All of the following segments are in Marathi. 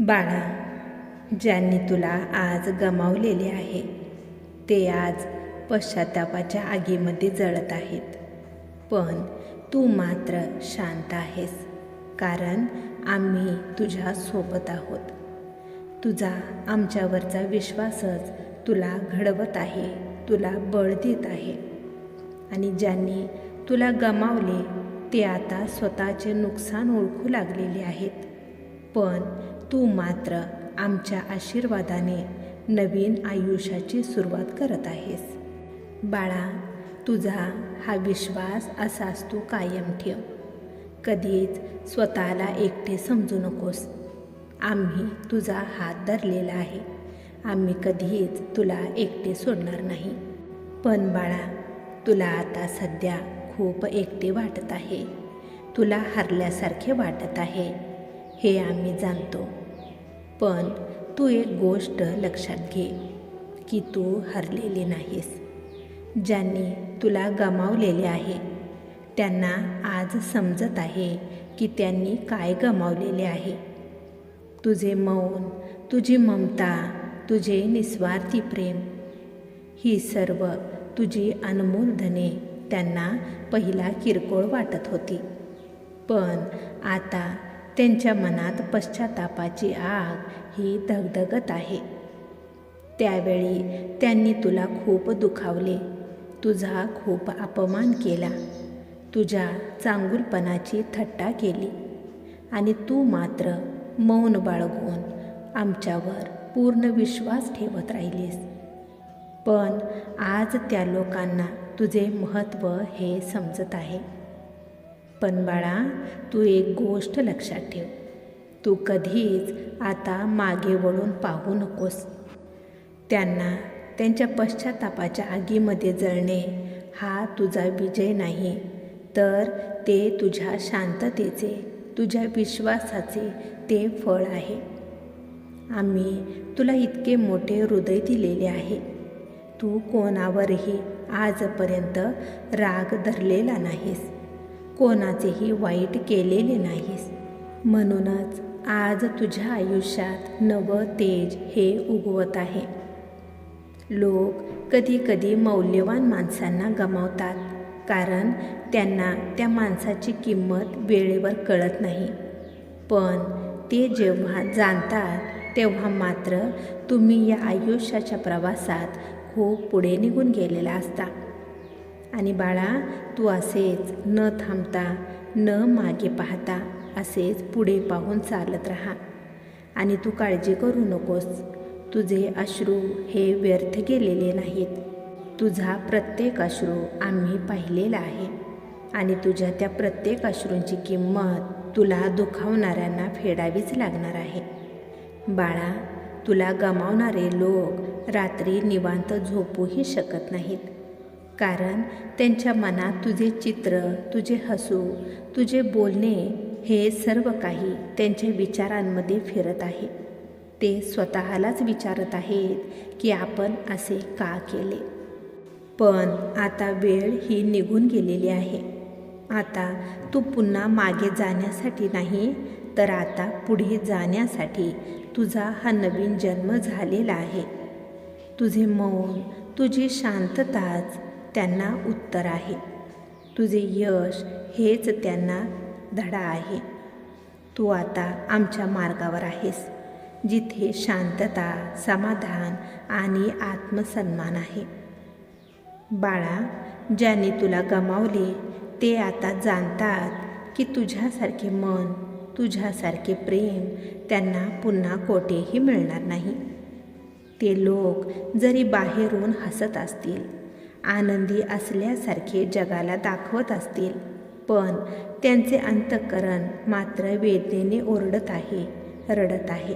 बाळा ज्यांनी तुला आज गमावलेले आहे ते आज पश्चातापाच्या आगीमध्ये जळत आहेत. पण तू मात्र शांत आहेस कारण आम्ही तुझ्या सोबत आहोत. तुझा आमच्यावरचा विश्वासच तुला घडवत आहे तुला बळ देत आहे. आणि ज्यांनी तुला गमावले ते आता स्वतःचे नुकसान ओळखू लागलेले आहेत. पण तू मात्र आमच्या आशीर्वादाने नवीन आयुष्याची सुरुवात करत आहेस. बाळा तुझा हा विश्वास असाच तू कायम ठेव. कधीच स्वतःला एकटे समजू नकोस. आम्ही तुझा हात धरलेला आहे. आम्ही कधीच तुला एकटे सोडणार नाही. पण बाळा तुला आता सध्या खूप एकटे वाटत आहे. तुला हरल्यासारखे वाटत आहे. हे आम्ही जाणतो. पण तू एक गोष्ट लक्षात घे की तू हरलेली नाहीस. ज्यांनी तुला गमावलेले आहे त्यांना आज समजत आहे की त्यांनी काय गमावलेले आहे. तुझे मौन तुझी ममता तुझे निस्वार्थी प्रेम ही सर्व तुझी अनमोल धने त्यांना पहिला किरकोळ वाटत होती. पण आता त्यांच्या मनात पश्चातापाची आग ही धगधगत आहे. त्यावेळी त्यांनी तुला खूप दुखावले. तुझा खूप अपमान केला. तुझ्या चांगुलपणाची थट्टा केली. आणि तू मात्र मौन बाळगून आमच्यावर पूर्ण विश्वास ठेवत राहिलीस. पण आज त्या लोकांना तुझे महत्त्व हे समजत आहे. पण बाळा तू एक गोष्ट लक्षात ठेव. तू कधीच आता मागे वळून पाहू नकोस. त्यांना त्यांच्या पश्चातापाच्या आगीमध्ये जळणे हा तुझा विजय नाही तर ते तुझ्या शांततेचे तुझ्या विश्वासाचे ते फळ आहे. आम्ही तुला इतके मोठे हृदय दिलेले आहे. तू कोणावरही आजपर्यंत राग धरलेला नाहीस. कोणाचेही वाईट केलेले नाहीस. म्हणूनच आज तुझ्या आयुष्यात नवं तेज हे उगवत आहे. लोक कधी कधी मौल्यवान माणसांना गमावतात कारण त्यांना त्या माणसाची किंमत वेळेवर कळत नाही. पण ते जेव्हा जाणतात तेव्हा मात्र तुम्ही या आयुष्याच्या प्रवासात खूप पुढे निघून गेलेला असता. आणि बाळा तू असेच न थांबता न मागे पाहता असेच पुढे पाहून चालत राहा. आणि तू काळजी करू नकोस. तुझे अश्रू हे व्यर्थ गेलेले नाहीत. तुझा प्रत्येक अश्रू आम्ही पाहिलेला आहे. आणि तुझ्या त्या प्रत्येक अश्रूंची किंमत तुला दुखावणाऱ्यांना फेडावीच लागणार आहे. बाळा तुला गमावणारे लोक रात्री निवांत झोपूही शकत नाहीत. कारण त्यांच्या मनात तुझे चित्र तुझे हसू तुझे बोलणे हे सर्व काही त्यांच्या विचारांमध्ये फिरत आहे. ते स्वतःलाच विचारत आहेत की आपण असे का केले? पण आता वेळ ही निघून गेलेली आहे. आता तू पुन्हा मागे जाण्यासाठी नाही तर आता पुढे जाण्यासाठी तुझा हा नवीन जन्म झालेला आहे. तुझे मौन तुझी शांतताच त्यांना उत्तर आहे. तुझे यश हेच त्यांना धडा आहे. तू आता आमच्या मार्गावर आहेस जिथे शांतता समाधान आणि आत्मसन्मान आहे. बाळा ज्यांनी तुला गमावले ते आता जाणतात की तुझ्यासारखे मन तुझ्यासारखे प्रेम त्यांना पुन्हा कोठेही मिळणार नाही. ते लोक जरी बाहेरून हसत असतील आनंदी असल्यासारखे जगाला दाखवत असतील. पण त्यांचे अंतःकरण मात्र वेदनेने ओरडत आहे रडत आहे.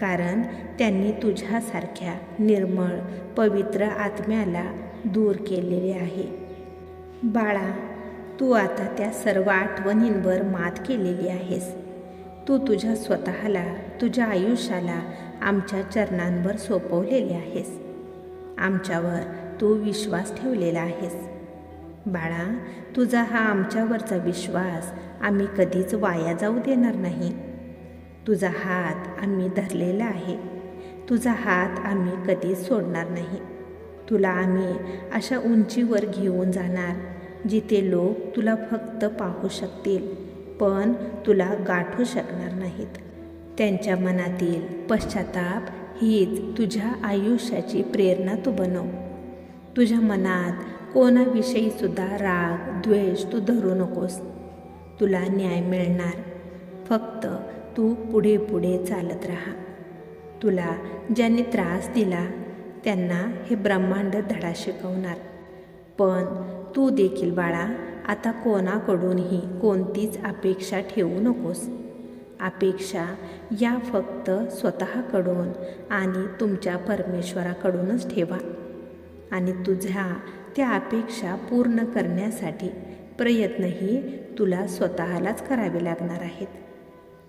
कारण त्यांनी तुझ्यासारख्या निर्मळ पवित्र आत्म्याला दूर केलेले आहे. बाळा तू आता त्या सर्व आठवणींवर मात केलेली आहेस. तू तुझ्या स्वतःला तुझ्या आयुष्याला आमच्या चरणांवर सोपवलेले आहेस. आमच्यावर तू विश्वास ठेवलेला आहेस. बाळा तुझा हा आमच्यावरचा विश्वास आम्ही कधीच वाया जाऊ देणार नाही. तुझा हात आम्ही धरलेला आहे. तुझा हात आम्ही कधीच सोडणार नाही. तुला आम्ही अशा उंचीवर घेऊन जाणार जिथे लोक तुला फक्त पाहू शकतील पण तुला गाठू शकणार नाहीत. त्यांच्या मनातील पश्चाताप हीच तुझ्या आयुष्याची प्रेरणा तू बनव. तुझ्या मनात कोणाविषयीसुद्धा राग द्वेष तू धरू नकोस. तुला न्याय मिळणार. फक्त तू पुढे पुढे चालत राहा. तुला ज्यांनी त्रास दिला त्यांना हे ब्रह्मांड धडा शिकवणार. पण तू देखील बाळा आता कोणाकडूनही कोणतीच अपेक्षा ठेवू नकोस. अपेक्षा या फक्त स्वतःकडून आणि तुमच्या परमेश्वराकडूनच ठेवा. आणि तुझ्या त्या अपेक्षा पूर्ण करण्यासाठी प्रयत्नही तुला स्वतःलाच करावे लागणार आहेत.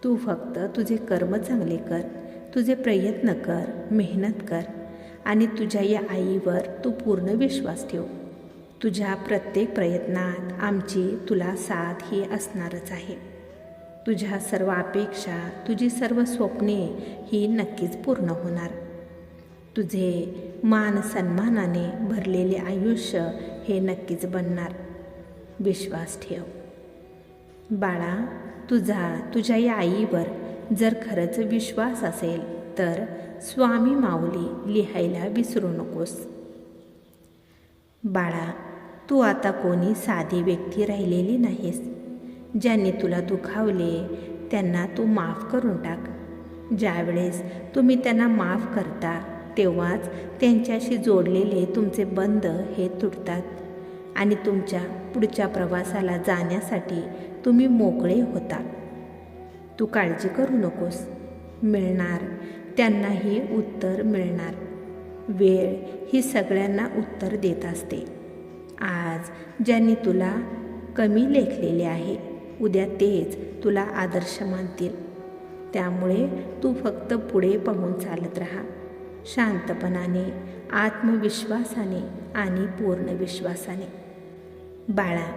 तू फक्त तुझे कर्म चांगले कर तुझे प्रयत्न कर मेहनत कर आणि तुझ्या या आईवर तू पूर्ण विश्वास ठेव. तुझ्या प्रत्येक प्रयत्नात आमची तुला साथ ही असणारच आहे. तुझ्या सर्व अपेक्षा तुझी सर्व स्वप्ने ही नक्कीच पूर्ण होणार. तुझे मान सन्मानाने भरलेले आयुष्य हे नक्कीच बनणार. विश्वास ठेव. बाळा तुझा तुझ्या या आईवर जर खरंच विश्वास असेल तर स्वामी माऊली लिहायला विसरू नकोस. बाळा तू आता कोणी साधी व्यक्ती राहिलेली नाहीस. ज्यांनी तुला दुखावले त्यांना तू माफ करून टाक. ज्यावेळेस तुम्ही त्यांना माफ करता तेव्हाच त्यांच्याशी जोडलेले तुमचे बंध हे तुटतात आणि तुमच्या पुढच्या प्रवासाला जाण्यासाठी तुम्ही मोकळे होता. तू काळजी करू नकोस. मिळणार त्यांनाही उत्तर मिळणार. वेळ ही सगळ्यांना उत्तर देत असते. आज ज्यांनी तुला कमी लेखलेले आहे उद्या तेच तुला आदर्श मानतील. त्यामुळे तू फक्त पुढे पाहून चालत राहा. शांतपणाने आत्मविश्वासाने आणि पूर्ण विश्वासाने. बाळा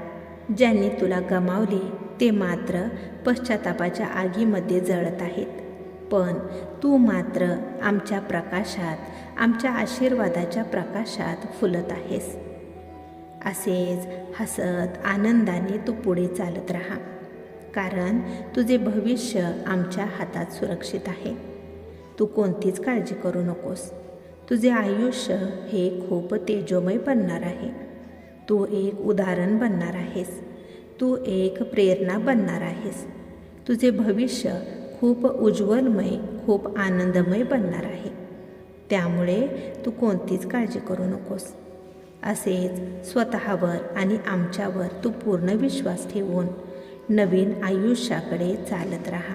ज्यांनी तुला गमावले ते मात्र पश्चातापाच्या आगीमध्ये जळत आहेत. पण तू मात्र आमच्या प्रकाशात आमच्या आशीर्वादाच्या प्रकाशात फुलत आहेस. असेच हसत आनंदाने तू पुढे चालत राहा. कारण तुझे भविष्य आमच्या हातात सुरक्षित आहे. तू कोणतीच काळजी करू नकोस. तुझे आयुष्य हे खूप तेजोमय बनणार आहे. तू एक उदाहरण बनणार आहेस. तू एक प्रेरणा बनणार आहेस. तुझे भविष्य खूप उज्ज्वलमय खूप आनंदमय बनणार आहे. त्यामुळे तू कोणतीच काळजी करू नकोस. असेच स्वतःवर आणि आमच्यावर तू पूर्ण विश्वास ठेवून नवीन आयुष्याकडे चालत राहा.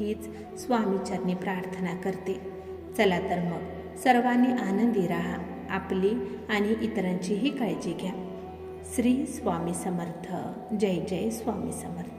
हीच स्वामीचरणी प्रार्थना करते. चला तर मग सर्वांनी आनंदी राहा आपली आणि इतरांचीही काळजी घ्या. श्री स्वामी समर्थ. जय जय स्वामी समर्थ.